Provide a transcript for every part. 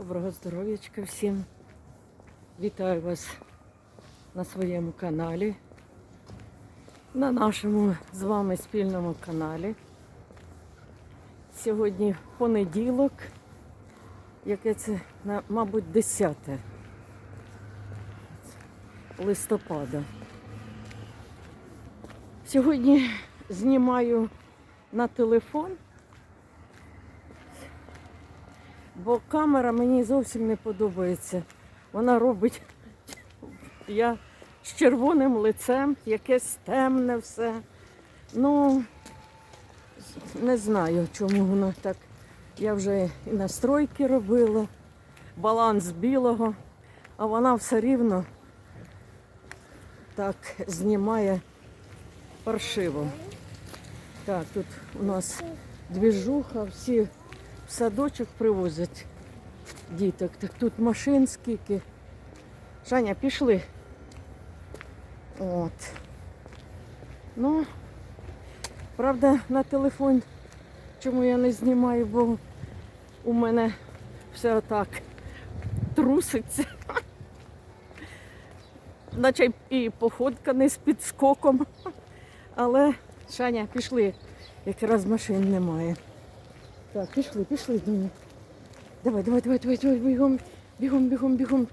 Доброго здоров'ячка всім. Вітаю вас на своєму каналі, на нашому з вами спільному каналі. Сьогодні понеділок, яке це, мабуть, 10 листопада. Сьогодні знімаю на телефон. Бо камера мені зовсім не подобається. Вона робить я з червоним лицем, якесь темне все. Ну, не знаю, чому воно так. Я вже і настройки робила, баланс білого, а вона все рівно так знімає паршиво. Так, тут у нас двіжуха, всі садочок привозять діток. Так тут машин скільки. Жаня, пішли. От. Ну, правда, на телефон, чому я не знімаю, бо у мене все отак труситься. Наче і походка не з підскоком. Але, Шаня, пішли. Якраз машин немає. Так, пішли, пішли, Дуня. Давай, давай, давай, давай, давай, бігом, бігом, бігом, бігом.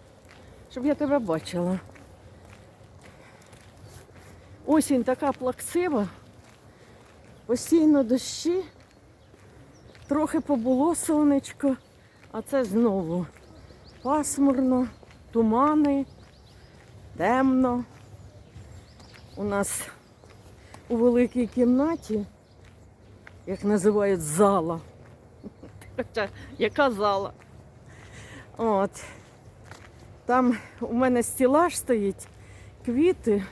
Щоб я тебе бачила. Осінь така плаксива. Постійно дощі. Трохи побуло сонечко, а це знову пасмурно, тумани, темно. У нас у великій кімнаті, як називають зала. Хоча яка зала? От. Там у мене стілаж стоїть, квіти,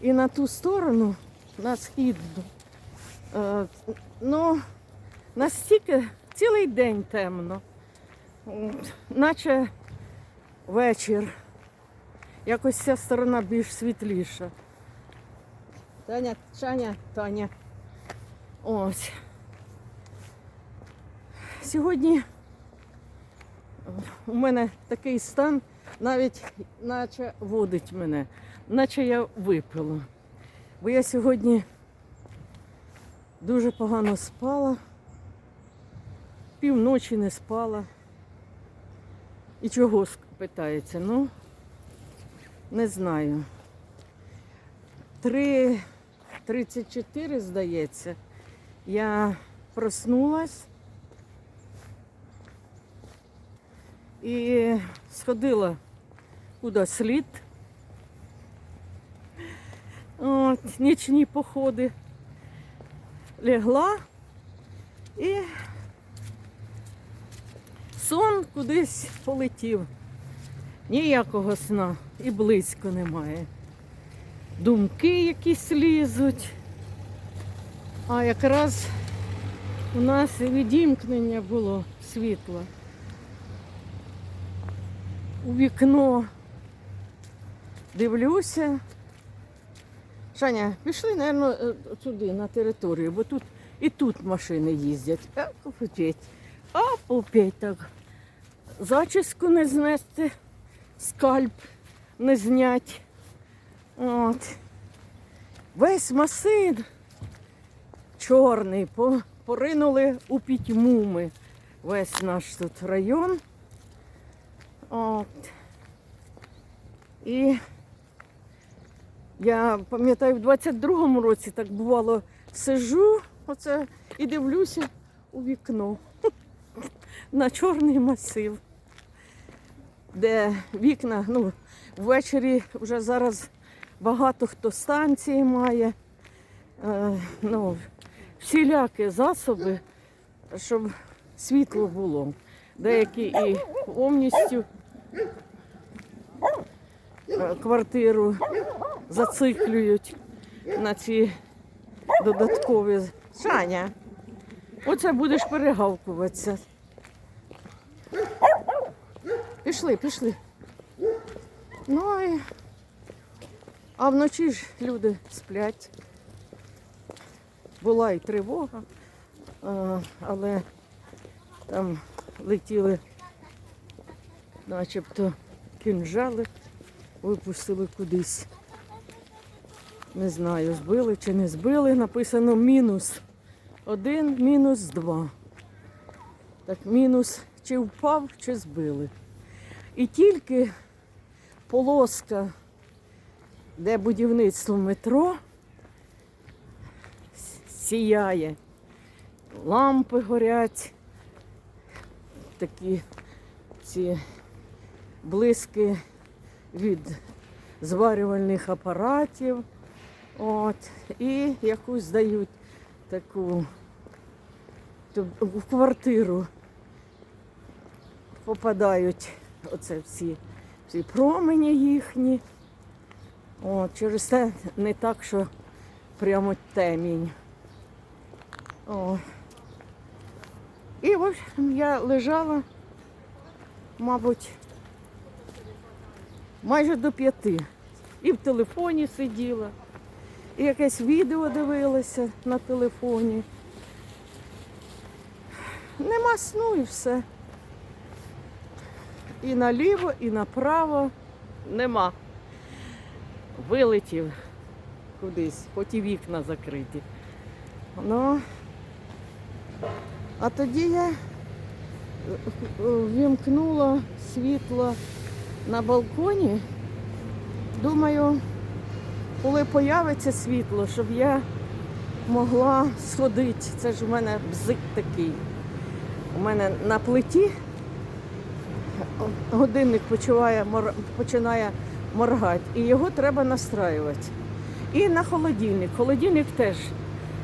і на ту сторону, на східну, е, ну, настільки цілий день темно, наче вечір. Якось ця сторона більш світліша. Таня, Шаня, Таня. Ось. Сьогодні у мене такий стан, навіть наче водить мене, наче я випила. Бо я сьогодні дуже погано спала, півночі не спала. І чого питається? Ну, не знаю. 3.34, здається, я проснулась. І сходила куди слід. От, нічні походи. Лягла і сон кудись полетів. Ніякого сна і близько немає. Думки якісь лізуть. А якраз у нас відімкнення було світла у вікно. Дивлюся. Шаня, пішли, мабуть, туди, на територію, бо тут і тут машини їздять. А попеть так. Зачіску не знести, скальп не знять. От. Весь масин чорний, поринули у пітьму ми. Весь наш тут район. От. І я пам'ятаю, в 22-му році так бувало, сижу оце і дивлюся у вікно на чорний масив, де вікна, ну, ввечері вже зараз багато хто станції має, е, ну, всілякі засоби, щоб світло було. Деякі і повністю е, квартиру зациклюють на ці додаткові. Шаня, оце будеш перегавкуватися. Пішли, пішли. Ну і а вночі ж люди сплять. Була і тривога, е, але там летіли начебто кінжали випустили кудись. Не знаю, збили чи не збили. Написано мінус один, мінус два. Так, мінус чи впав, чи збили. І тільки полоска, де будівництво метро, сіяє. Лампи горять, такі ці блиски від зварювальних апаратів. От, і якусь дають таку в квартиру попадають оце всі, всі промені їхні. От, через це не так, що прямо темінь. О. І в общем, я лежала, мабуть, майже до п'яти. І в телефоні сиділа, і якесь відео дивилася на телефоні. Нема сну і все. І наліво, і направо нема. Вилетів кудись, хоч і вікна закриті. Ну, а тоді я е, е, вімкнула світло на балконі. Думаю, коли появиться світло, щоб я могла сходити. Це ж у мене бзик такий. У мене на плиті годинник почуває, починає моргати, і його треба настраювати. І на холодильник. Холодильник теж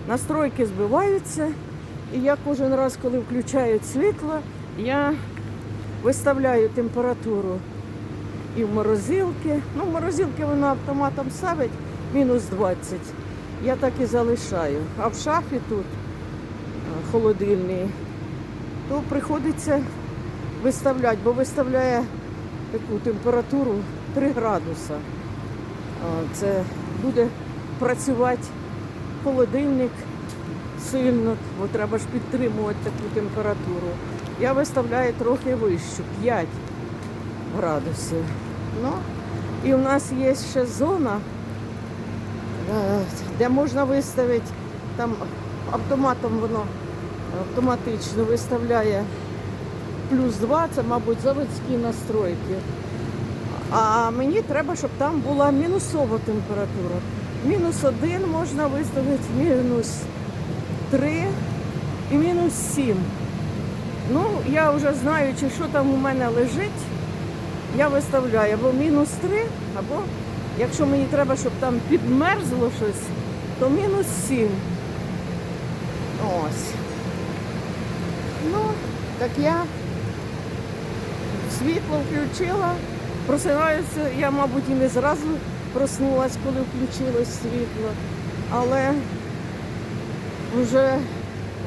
настройки збиваються. І я кожен раз, коли включають світло, я виставляю температуру і в морозилки. Ну, в морозилки воно автоматом ставить мінус 20. Я так і залишаю. А в шафі тут а, холодильний, то приходиться виставляти, бо виставляє таку температуру 3 градуса. Це буде працювати холодильник сильно, бо треба ж підтримувати таку температуру. Я виставляю трохи вищу, 5 градусів. Ну, і в нас є ще зона, е, де можна виставити, там автоматом воно автоматично виставляє плюс 2, це, мабуть, заводські настройки. А мені треба, щоб там була мінусова температура. Мінус 1 можна виставити, мінус 3 і мінус 7. Ну, я вже знаю, чи що там у мене лежить, я виставляю або мінус 3, або якщо мені треба, щоб там підмерзло щось, то мінус 7. Ось. Ну, так я світло включила, просинаюся, я, мабуть, і не зразу проснулась, коли включилось світло, але вже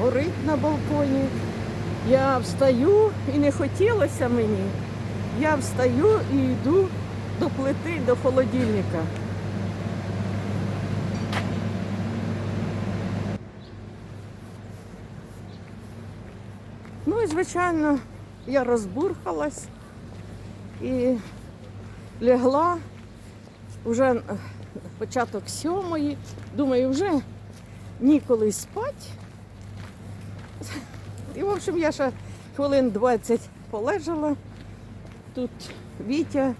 горить на балконі. Я встаю і не хотілося мені. Я встаю і йду до плити, до холодильника. Ну і звичайно, я розбурхалась і лягла вже е, початок сьомої. Думаю, вже ніколи спать. І, в общем, я ще хвилин 20 полежала. Тут Вітя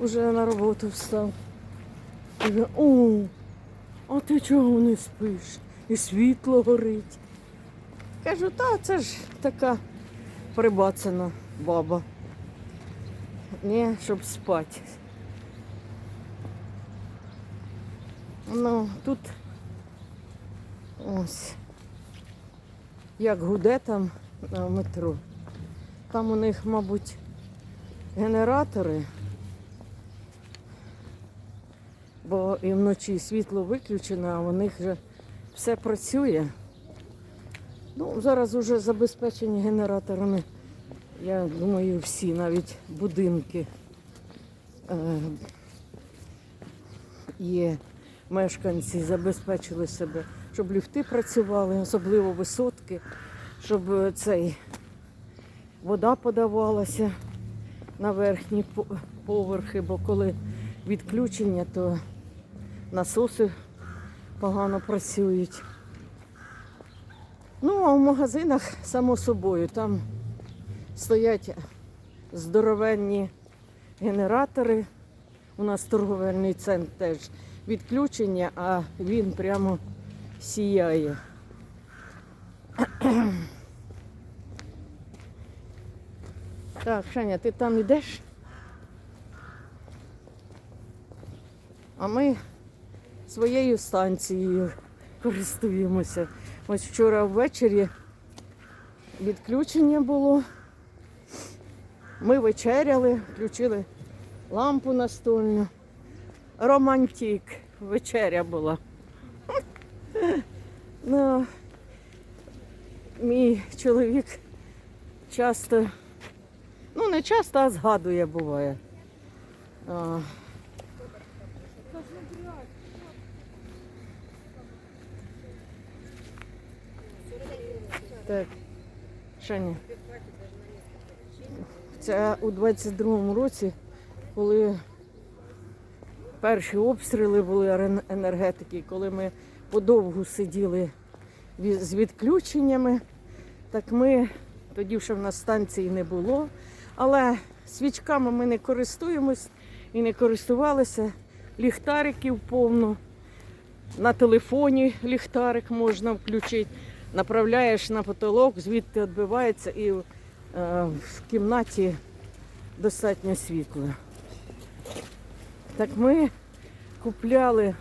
вже на роботу встав. Каже, о, а ти чого не спиш? І світло горить. Кажу, та це ж така прибацана баба. Не, щоб спати. Ну, тут ось як гуде там на метро. Там у них, мабуть, генератори, бо і вночі світло виключено, а у них вже все працює. Ну, зараз вже забезпечені генераторами, я думаю, всі, навіть будинки е, є. Мешканці забезпечили себе, щоб ліфти працювали, особливо висотки, щоб е, цей вода подавалася. на верхні поверхи, бо коли відключення, то насоси погано працюють. Ну, а в магазинах, само собою, там стоять здоровенні генератори. У нас торговельний центр теж відключення, а він прямо сіяє. Так, Шаня, ти там йдеш? А ми своєю станцією користуємося. Ось вчора ввечері відключення було. Ми вечеряли, включили лампу настольну. Романтик. Вечеря була. Ну, мій чоловік часто, ну не часто, а згадує буває. А, Так, Шаня. Це у 22-му році, коли перші обстріли були енергетики, коли ми подовгу сиділи з відключеннями, так ми тоді ще в нас станції не було. Але свічками ми не користуємось і не користувалися. Ліхтариків повно. На телефоні ліхтарик можна включити. Направляєш на потолок, звідти відбивається і е, в кімнаті достатньо світло. Так ми купляли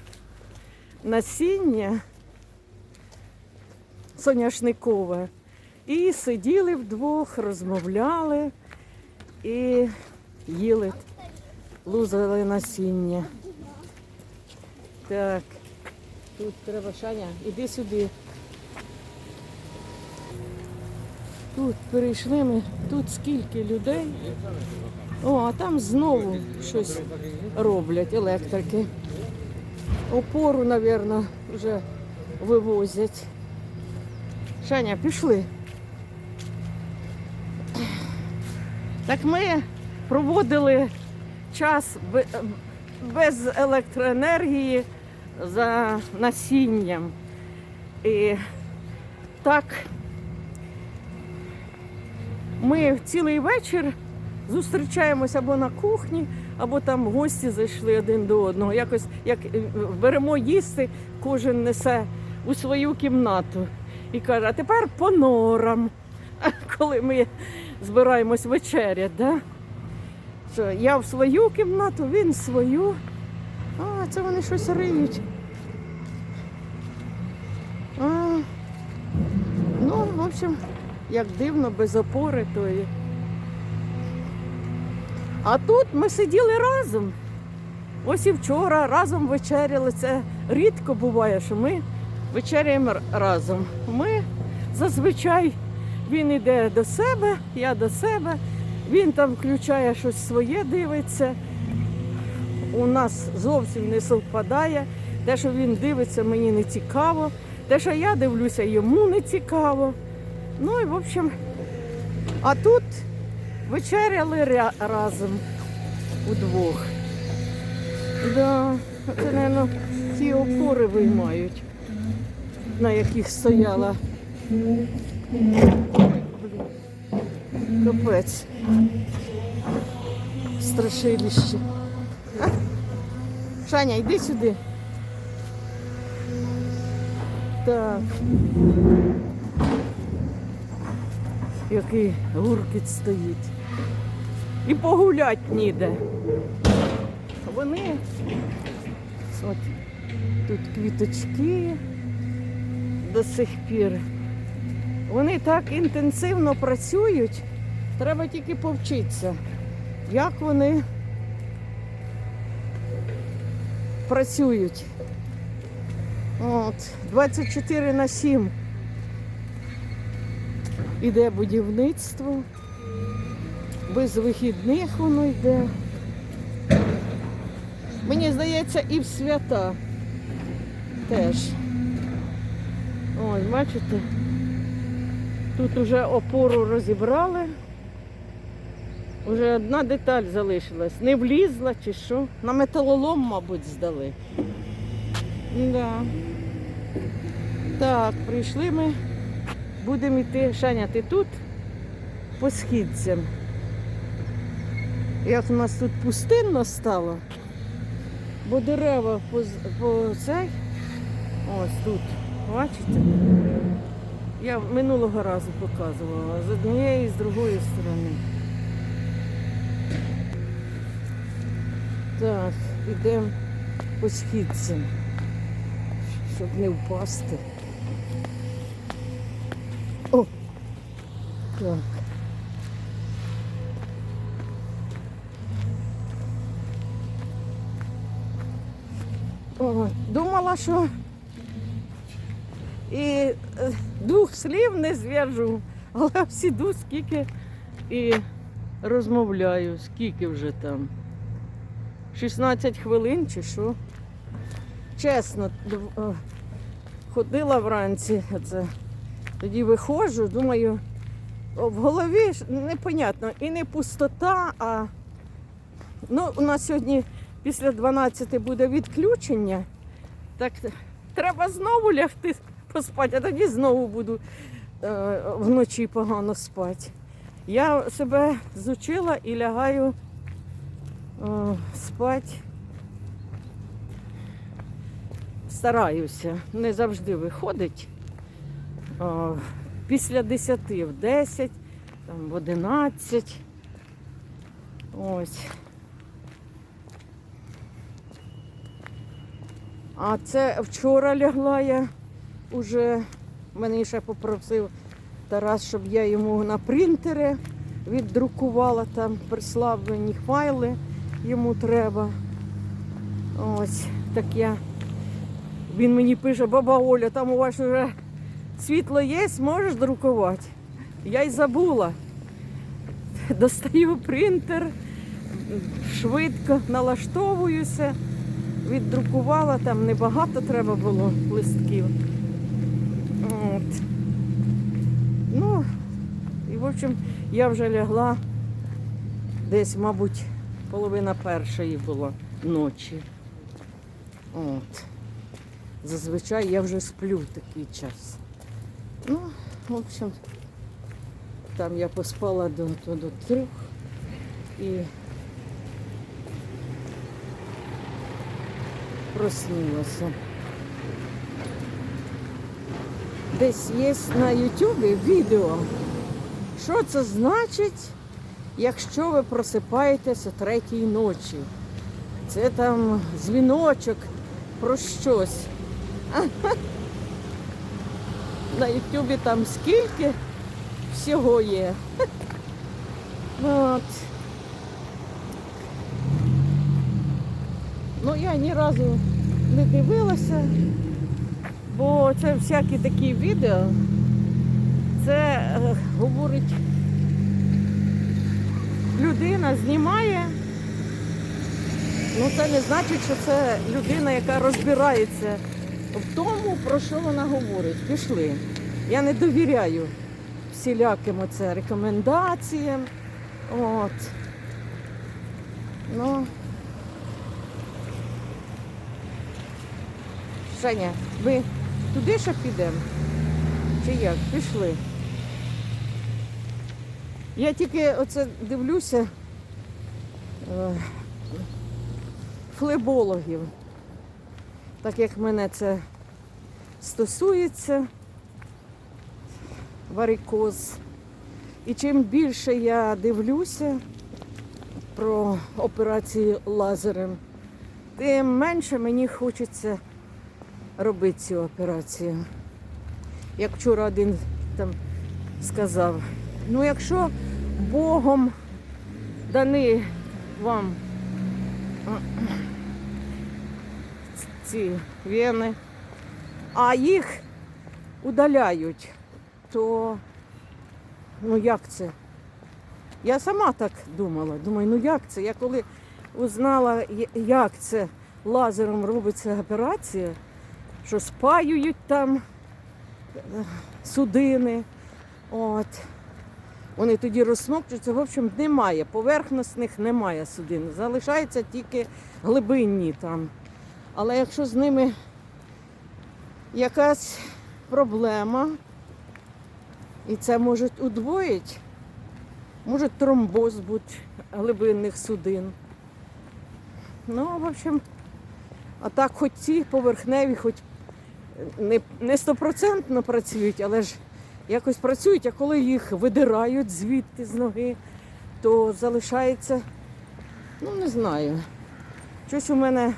насіння соняшникове і сиділи вдвох, розмовляли і їли, лузали насіння. Так, тут треба Шаня, іди сюди. Тут перейшли ми, тут скільки людей. О, а там знову щось роблять електрики. Опору, мабуть, вже вивозять. Шаня, пішли. Так ми проводили час без електроенергії за насінням. І так ми цілий вечір зустрічаємося або на кухні, або там гості зайшли один до одного. Якось як е, беремо їсти, кожен несе у свою кімнату і каже, а тепер по норам, коли ми збираємось вечеряти. Да? Що я в свою кімнату, він в свою. А, це вони щось риють. А, ну, в общем, як дивно, без опори тої. А тут ми сиділи разом. Ось і вчора разом вечеряли. Це рідко буває, що ми вечеряємо разом. Ми зазвичай він йде до себе, я до себе. Він там включає щось своє, дивиться. У нас зовсім не совпадає. Те, що він дивиться, мені не цікаво. Те, що я дивлюся, йому не цікаво. Ну і в общем, а тут вечеряли ря- разом удвох. Да, це, мабуть, ті опори виймають, на яких стояла. Капець. Страшилище. А? Шаня, йди сюди. Так. Який гуркіт стоїть. І погулять ніде. Вони от тут квіточки до сих пір. Вони так інтенсивно працюють, треба тільки повчитися, як вони працюють. От, 24 на 7 іде будівництво, без вихідних воно йде. Мені здається, і в свята теж. Ось, бачите, тут уже опору розібрали. Уже одна деталь залишилась. Не влізла чи що. На металолом, мабуть, здали. Да. Так, прийшли ми. Будемо йти. Шаня, ти тут? По східцям. Як у нас тут пустинно стало, бо дерева по, по цей. Ось тут. Бачите? Я минулого разу показувала з однієї з другої сторони. Так, ідемо по східцям, щоб не впасти. О! Так. Думала, що і е, двох слів не зв'яжу, але всі ду скільки і розмовляю, скільки вже там. 16 хвилин чи що. Чесно, ходила вранці, це, тоді виходжу, думаю, в голові непонятно, і не пустота, а ну, у нас сьогодні після 12 буде відключення. Так треба знову лягти поспати, а тоді знову буду е, вночі погано спати. Я себе зучила і лягаю е, спати. Стараюся, не завжди виходить. Е, після 10 в 10, там, в 11. Ось. А це вчора лягла я уже. Мене ще попросив Тарас, щоб я йому на принтері віддрукувала там, прислав мені файли, йому треба. Ось так я. Він мені пише, баба Оля, там у вас вже світло є, можеш друкувати. Я й забула. Достаю принтер, швидко налаштовуюся віддрукувала, там небагато треба було листків. От. Ну, і в общем, я вже лягла десь, мабуть, половина першої була ночі. От. Зазвичай я вже сплю такий час. Ну, в общем, там я поспала до, до, до трьох і проснулася. Десь є на Ютубі відео. Що це значить, якщо ви просипаєтесь о третій ночі? Це там дзвіночок про щось. На Ютубі там скільки всього є. От. Ну, я ні разу не дивилася, бо це всякі такі відео. Це е, говорить, людина знімає. Ну це не значить, що це людина, яка розбирається в тому, про що вона говорить. Пішли. Я не довіряю всіляким оце рекомендаціям. От. Ну. Женя, ви туди ще підемо? Чи як? Пішли. Я тільки оце дивлюся е, флебологів, так як мене це стосується, варикоз. І чим більше я дивлюся про операції лазером, тим менше мені хочеться робити цю операцію. Як вчора один там сказав, ну якщо Богом дані вам ці вени, а їх удаляють, то ну як це? Я сама так думала. Думаю, ну як це? Я коли узнала, як це лазером робиться операція, що спаюють там е, судини. От. Вони тоді розсмокчуються. В общем, немає. Поверхностних немає судин. Залишаються тільки глибинні там. Але якщо з ними якась проблема, і це можуть удвоїть, може тромбоз бути глибинних судин. Ну, в общем, а так хоч ці поверхневі, хоч не, стопроцентно працюють, але ж якось працюють, а коли їх видирають звідти з ноги, то залишається, ну не знаю, щось у мене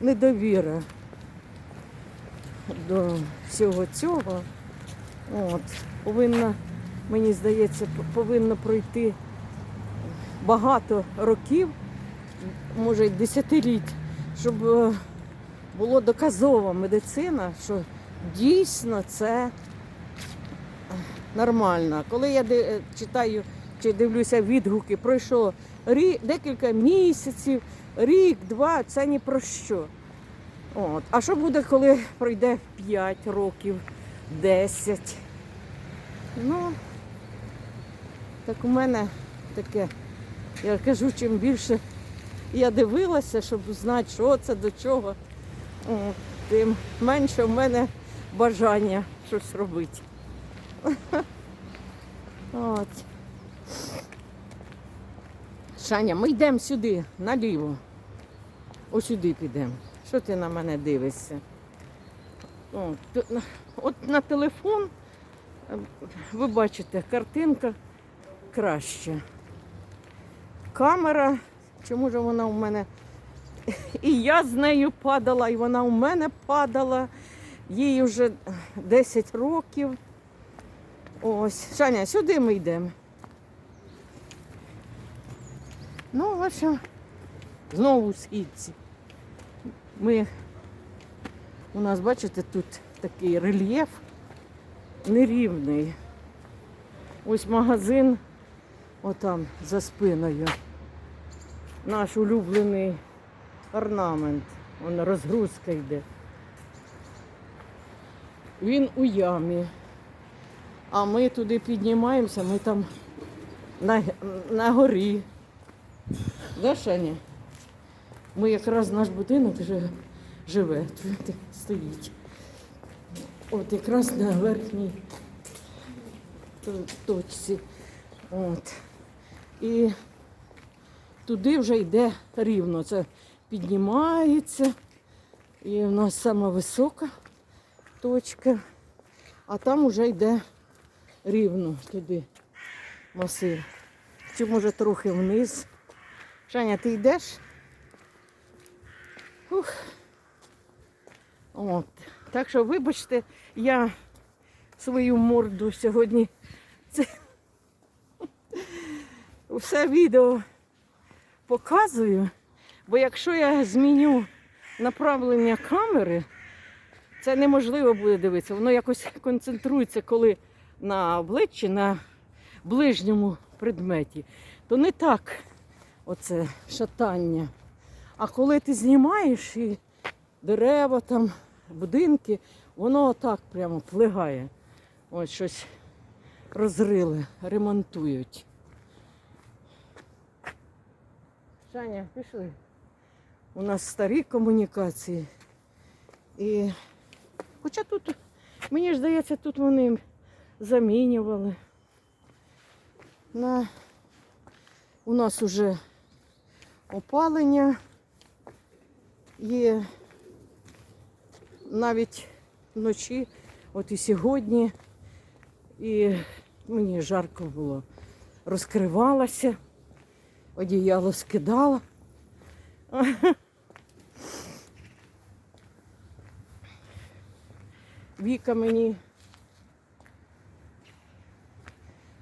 недовіра до всього цього. От, повинна, мені здається, повинно пройти багато років, може й десятиліть, щоб була доказова медицина, що дійсно це нормально. Коли я читаю чи дивлюся відгуки, пройшло рі, декілька місяців, рік, два, це ні про що. От. А що буде, коли пройде 5 років, 10? Ну, так у мене таке, я кажу, чим більше я дивилася, щоб знати, що це до чого, тим менше в мене бажання щось робити. От. Шаня, ми йдемо сюди, наліво. Ось сюди підемо. Що ти на мене дивишся? О, тут на- от на телефон, е, ви бачите, картинка краща. Камера, чому ж вона у мене? І я з нею падала, і вона у мене падала. Їй вже 10 років. Ось. Шаня, сюди ми йдемо. Ну, ваша знову східці. Ми у нас, бачите, тут такий рельєф нерівний. Ось магазин отам за спиною. Наш улюблений орнамент. Вон розгрузка йде. Він у ямі. А ми туди піднімаємося, ми там на, на горі. Да, Шаня? Ми якраз наш будинок жи- живе, тут стоїть. От якраз на верхній точці. От. І туди вже йде рівно. Це піднімається. І в нас сама висока точка, а там вже йде рівно туди масив. Чи може трохи вниз. Женя, ти йдеш? Ух. От. Так що, вибачте, я свою морду сьогодні це все відео показую, бо якщо я зміню направлення камери, це неможливо буде дивитися. Воно якось концентрується, коли на обличчі, на ближньому предметі, то не так оце шатання. А коли ти знімаєш і дерева там, будинки, воно отак прямо плигає. Ось щось розрили, ремонтують. Саня, пішли. У нас старі комунікації. І хоча тут, мені здається, тут вони замінювали. На... У нас уже опалення є навіть вночі, от і сьогодні, і мені жарко було. Розкривалася, одіяло скидала. Віка мені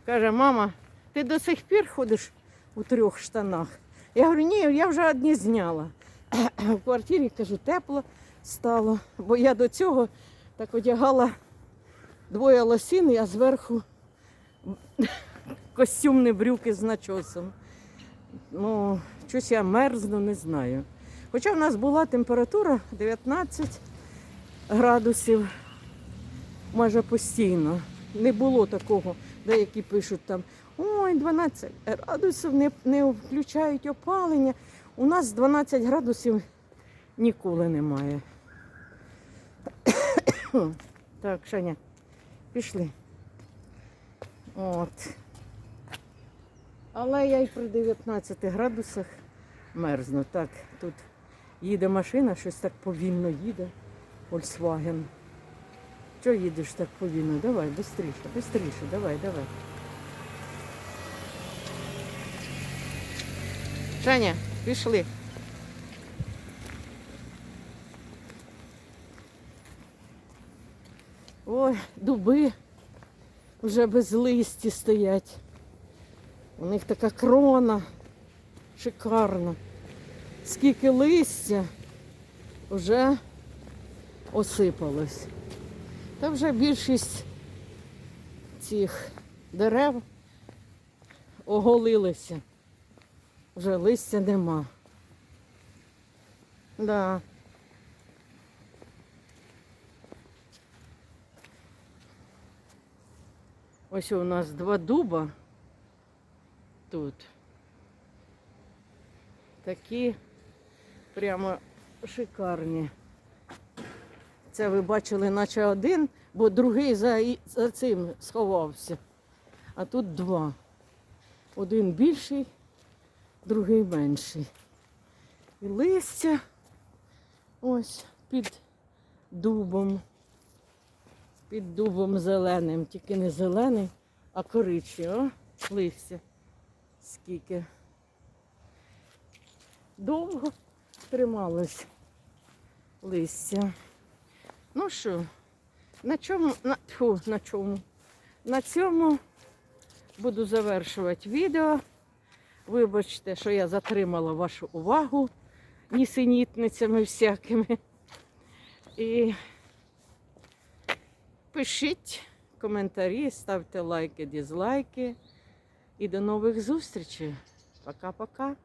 каже, мама, ти до сих пір ходиш у трьох штанах. Я говорю, ні, я вже одні зняла. В квартирі кажу, тепло стало, бо я до цього так одягала двоє лосін, а зверху костюмні брюки з начосом. Ну, щось я мерзну, не знаю. Хоча в нас була температура 19 градусів майже постійно. Не було такого. Деякі пишуть там Ой, 12 градусів, не, не включають опалення. У нас 12 градусів ніколи немає. Так, Шаня, пішли. От. Але я й при 19 градусах мерзну. Так, тут їде машина, щось так повільно їде. Volkswagen. Чого їдеш так повільно? Давай, швидше, швидше, давай, давай. Женя, пішли. Ой, дуби вже без листі стоять. У них така крона шикарна. Скільки листя вже осипалось. Та вже більшість цих дерев оголилися. Вже листя нема. Да. Ось у нас два дуба тут. Такі прямо шикарні. Це ви бачили, наче один, бо другий за, за цим сховався. А тут два. Один більший, другий менший. І листя ось під дубом. Під дубом зеленим, тільки не зелений, а коричневий. О, листя. Скільки. Довго трималось листя. Ну що, на чому, на, тьфу, на чому? На цьому буду завершувати відео. Вибачте, що я затримала вашу увагу нісенітницями всякими. І пишіть коментарі, ставте лайки, дізлайки. І до нових зустрічей. Пока-пока.